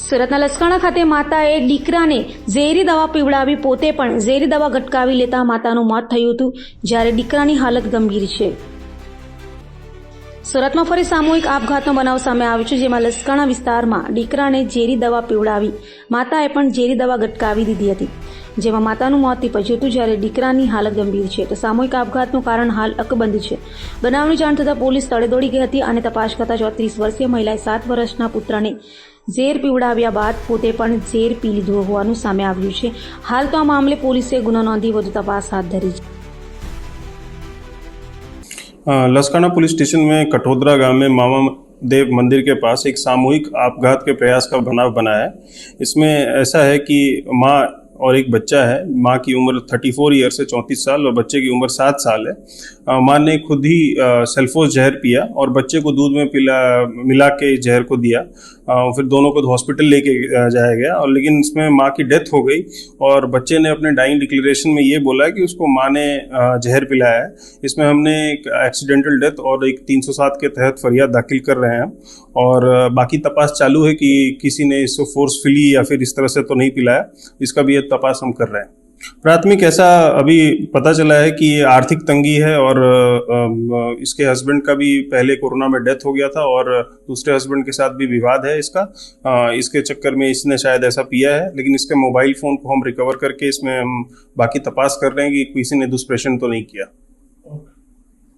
સુરતના લસકાણા ખાતે માતાએ દીકરાને ઝેરી દવા પીવડાવી પોતે પણ ઝેરી દવા ગટકાવી લેતા માતાનું મોત થયું હતું, જ્યારે દીકરાની હાલત ગંભીર છે. સુરતમાં ફરી સામૂહિક આપઘાતનો બનાવ સામે આવ્યો છે, જેમાં લસકાણા વિસ્તારમાં દીકરાને ઝેરી દવા પીવડાવી માતાએ પણ ઝેરી દવા ગટકાવી દીધી હતી. જેમાં માતાનું મોત નીપજ્યું હતું, જ્યારે દીકરાની હાલત ગંભીર છે. તો સામૂહિક આપઘાતનું કારણ હાલ અકબંધ છે. બનાવની જાણ થતાં પોલીસ સ્થળે દોડી ગઈ હતી અને તપાસ કરતા ચોત્રીસ વર્ષીય મહિલાએ સાત વર્ષના પુત્રને ઝેર પીવડાવ્યા બાદ પોતે પણ ઝેર પી લીધું હોવાનું સામે આવ્યું છે હાલ તો આ મામલે પોલીસે ગુનો નોંધી વધુ તપાસ હાથ ધરી છે अ, लसकाना पुलिस स्टेशन में कटोदरा गांव में मामा देव मंदिर के पास एक सामूहिक आपघात के प्रयास का बनाव बना है इसमें ऐसा है कि माँ और एक बच्चा है, माँ की उम्र 34 ईयर से 34 साल और बच्चे की उम्र सात साल है। माँ ने खुद ही सेल्फोस जहर पिया और बच्चे को दूध में पिला, मिला के जहर को दिया। फिर दोनों को हॉस्पिटल लेके जाया गया और लेकिन इसमें माँ की डेथ हो गई और बच्चे ने अपने डाइंग डिक्लेरेशन में ये बोला कि उसको माँ ने जहर पिलाया है। इसमें हमने एक एक्सीडेंटल डेथ और एक 307 के तहत फरियाद दाखिल कर रहे हैं और बाकी तपास चालू है कि किसी ने इसको फोर्सफुली या फिर इस तरह से तो नहीं पिलाया। इसका भी तपास हम कर रहे हैं। प्राथमिक ऐसा अभी पता चला है कि आर्थिक तंगी है और इसके हस्बैंड का भी पहले कोरोना में डेथ हो गया था और दूसरे हस्बैंड के साथ भी विवाद है इसका। इसके चक्कर में इसने शायद ऐसा पिया है, लेकिन इसके मोबाइल फ़ोन को हम रिकवर करके इसमें हम बाकी तपास कर रहे हैं कि किसी ने दुष्प्रेषण तो नहीं किया।